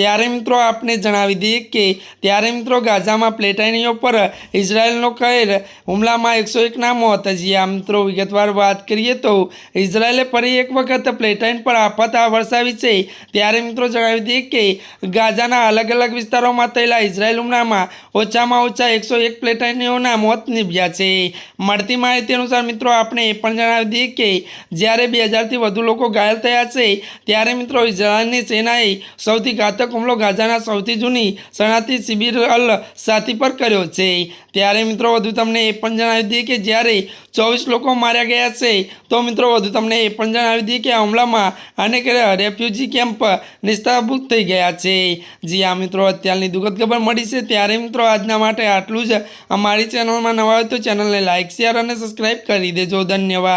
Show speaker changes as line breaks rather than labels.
ત્યારે મિત્રો આપને જણાવી દઈએ કે ત્યારે મિત્રો ગાઝામાં પ્લેટાઈનીઓ પર ઇઝરાયલનો કહેર, હુમલામાં એકસો એકના મોત. હજી આ મિત્રો વિગતવાર વાત કરીએ તો ઇઝરાયલે ફરી એક વખત પ્લેટાઈન પર આફત વરસાવી છે. ત્યારે મિત્રો જણાવી દઈએ કે ગાઝાના અલગ અલગ વિસ્તારોમાં થયેલા ઇઝરાયલ હુમલામાં ઓછામાં ઓછા એકસો એક પ્લેટાઈનીઓના મોત નીપજ્યા છે. મળતી માહિતી અનુસાર મિત્રો આપણે એ પણ જણાવી દઈએ કે જ્યારે બે હજારથી વધુ લોકો ઘાયલ થયા છે, ત્યારે મિત્રો ઇઝરાયલની સેનાએ સૌથી ઘાતક હુમલો ગાઝાના સૌથી જૂની શરણાર્થી શિબિર અલ સાથી પર કર્યો છે. ત્યારે મિત્રો વધુ તમને એ પણ જણાવી દઈએ કે જ્યારે ચોવીસ લોકો માર્યા ગયા છે, તો મિત્રો વધુ તમને એ પણ જણાવી દઈએ કે આ હુમલામાં અનેક રેફ્યુજી કેમ્પ નિસ્તાભૂત થઈ ગયા છે. જી આ મિત્રો, અત્યારની દુઃખદ ખબર મળી છે. ત્યારે મિત્રો આજના માટે આટલું જ. અમારી ચેનલમાં નવા હોય તો ચેનલને લાઇક શેર અને સબસ્ક્રાઈબ કરી દેજો. ધન્યવાદ.